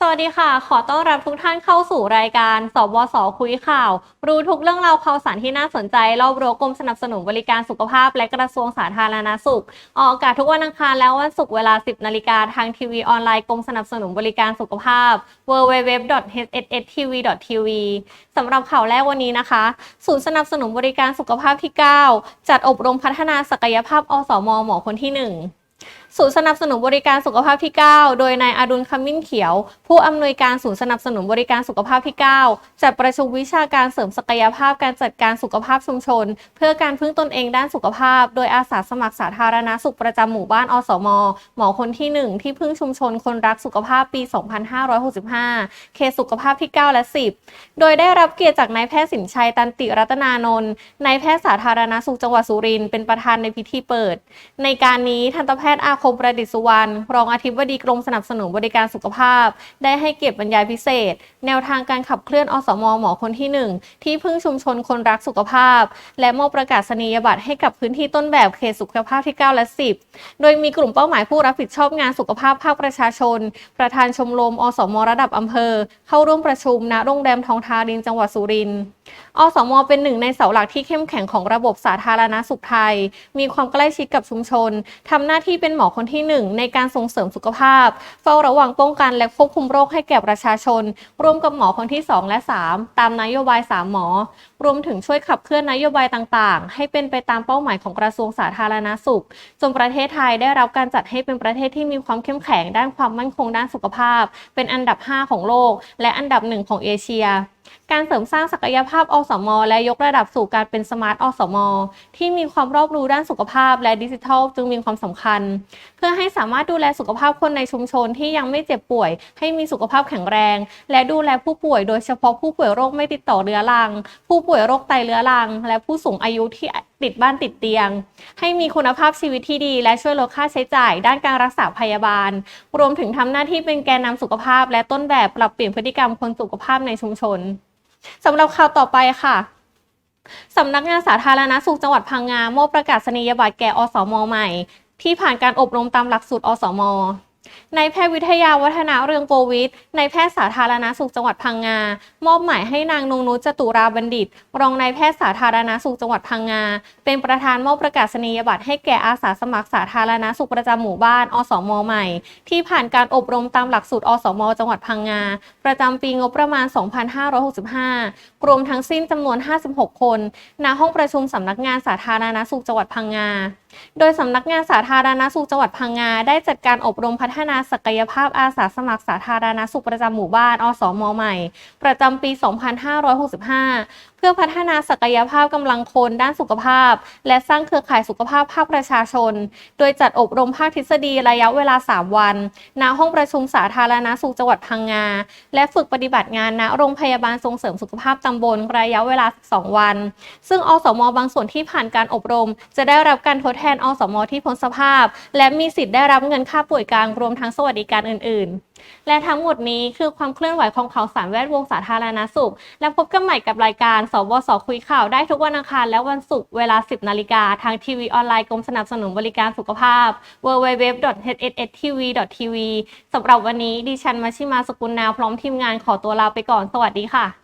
สวัสดีค่ะ ขอต้อนรับทุกท่านเข้าสู่รายการสบสคุยข่าว รู้ทุกเรื่องราวข่าวสารที่น่าสนใจ รอบรั้วกรมสนับสนุนบริการสุขภาพ และกระทรวงสาธารณสุข ออกอากาศทุกวันอังคารและวันศุกร์เวลา 10 นาฬิกาทางทีวีออนไลน์กรมสนับสนุนบริการสุขภาพ www.hsstv.tv สำหรับข่าวแรกวันนี้นะคะ ศูนย์สนับสนุนบริการสุขภาพที่ 9 จัดอบรมพัฒนาศักยภาพอสมหมอคนที่ 1 ศูนย์สนับสนุนบริการสุขภาพที่ 9 โดยนายอดุลคำมิ้นเขียว ผู้อำนวยการศูนย์สนับสนุนบริการสุขภาพที่ 9 จัดประชุมวิชาการเสริมศักยภาพการจัดการสุขภาพชุมชน เพื่อการพึ่งตนเองด้านสุขภาพ โดยอาสาสมัครสาธารณสุขประจำหมู่บ้านอสม หมอคนที่ 1 ที่พึ่งชุมชนคนรักสุขภาพปี 2565 เขตสุขภาพที่ 9 และ 10 โดยได้รับเกียรติจากนายแพทย์สินชัยตันติรัตนานนท์นายแพทย์สาธารณสุขจังหวัดสุรินทร์เป็นประธานในพิธีเปิด ในการนี้ทันตแพทย์อาคมประดิษฐ์สุวรรณรองอธิบดีกรมสนับสนุนบริการสุขภาพ ได้ให้เกียรติบรรยายพิเศษ แนวทางการขับเคลื่อนอสมหมอคนที่ 1 ที่พึ่งชุมชนคนรักสุขภาพ และมอบประกาศนียบัตรให้กับพื้นที่ต้นแบบเขตสุขภาพที่ 9 และ 10 โดยมีกลุ่มเป้าหมายผู้รับผิดชอบงานสุขภาพภาคประชาชน ประธานชมรมอสมระดับอำเภอ เข้าร่วมประชุมณโรงแรมทองทารินจังหวัดสุรินทร์ อสมเป็นหนึ่งในเสาหลักที่เข้มแข็งของระบบสาธารณสุขไทย มีความใกล้ชิดกับชุมชน ทำหน้าที่เป็นหมอคนที่หนึ่งในการส่งเสริมสุขภาพ เฝ้าระวังป้องกันและควบคุมโรคให้แก่ประชาชน ร่วมกับหมอคนที่ 2 และ 3 ตามนโยบาย 3 หมอ รวมถึงช่วยขับเคลื่อนนโยบายต่างๆ ให้เป็นไปตามเป้าหมายของกระทรวงสาธารณสุข จนประเทศไทยได้รับการจัดให้เป็นประเทศที่มีความเข้มแข็งด้านความมั่นคงด้านสุขภาพ เป็นอันดับ 5 ของโลก และอันดับหนึ่งของเอเชียการเสริมสร้างศักยภาพอสม และยกระดับสู่การเป็นสมาร์ทอสม ที่มีความรอบรู้ด้านสุขภาพและดิจิทัลจึงมีความสำคัญ เพื่อให้สามารถดูแลสุขภาพคนในชุมชนที่ยังไม่เจ็บป่วย ให้มีสุขภาพแข็งแรง และดูแลผู้ป่วยโดยเฉพาะผู้ป่วยโรคไม่ติดต่อเรื้อรัง ผู้ป่วยป่วยโรคไตเรื้อรัง และผู้สูงอายุที่ติดบ้านติดเตียง ให้มีคุณภาพชีวิตที่ดี และช่วยลดค่าใช้จ่าย ด้านการรักษาพยาบาล รวมถึงทำหน้าที่เป็นแกนนำสุขภาพ และต้นแบบปรับเปลี่ยนพฤติกรรมคนสุขภาพในชุมชนสำหรับข่าวต่อไปค่ะสำนักงานสาธารณสุขจังหวัดพังงามอบประกาศนียบัตรแก่อสมใหม่ ที่ผ่านการอบรมตามหลักสูตรอสม นายแพทย์วิทยาวัฒนาเรืองโกวิทนายแพทย์สาธารณสุขจังหวัดพังงา มอบหมายให้นางนงนุชจตุราบัณฑิต รองนายแพทย์สาธารณสุขจังหวัดพังงา เป็นประธานมอบประกาศนียบัตรให้แก่อาสาสมัครสาธารณสุขประจำหมู่บ้าน อสม ใหม่ ที่ผ่านการอบรมตามหลักสูตร อสม จังหวัดพังงา ประจำปีงบประมาณ 2565 รวมทั้งสิ้นจำนวน 56 คน ณ ห้องประชุมสำนักงานสาธารณสุขจังหวัดพังงา โดยสำนักงานสาธารณสุขจังหวัดพังงา ได้จัดการอบรมพัฒนาศักยภาพอาสาสมัครสาธารณสุขประจำหมู่บ้าน อสม ใหม่ ประจำปี 2565 พื่อพัฒนาศักยภาพกำลังคนด้านสุขภาพ และสร้างเครือข่ายสุขภาพภาคประชาชน โดยจัดอบรมภาคทฤษฎีระยะเวลา 3 วัน ณ ห้องประชุมสาธารณสุขจังหวัดพังงา และฝึกปฏิบัติงานณโรงพยาบาลส่งเสริมสุขภาพตำบลระยะเวลา 2 วัน ซึ่งอสมบางส่วนที่ผ่านการอบรม จะได้รับการทดแทนอสมที่พ้นสภาพ และมีสิทธิ์ได้รับเงินค่าป่วยกลางรวมทั้งสวัสดิการอื่น ๆ และทั้งหมดนี้คือความเคลื่อนไหวของข่าวสารแวดวงสาธารณสุข และพบกันใหม่กับรายการ สวสคุยข่าวได้ทุกวันอังคารและวันศุกร์เวลา 10 นาฬิกาทางทีวีออนไลน์กรมสนับสนุนบริการสุขภาพ www.hsstv.tv สำหรับวันนี้ดิฉันมาชิมาสกุลนาพร้อมทีมงานขอตัวลาไปก่อน สวัสดีค่ะ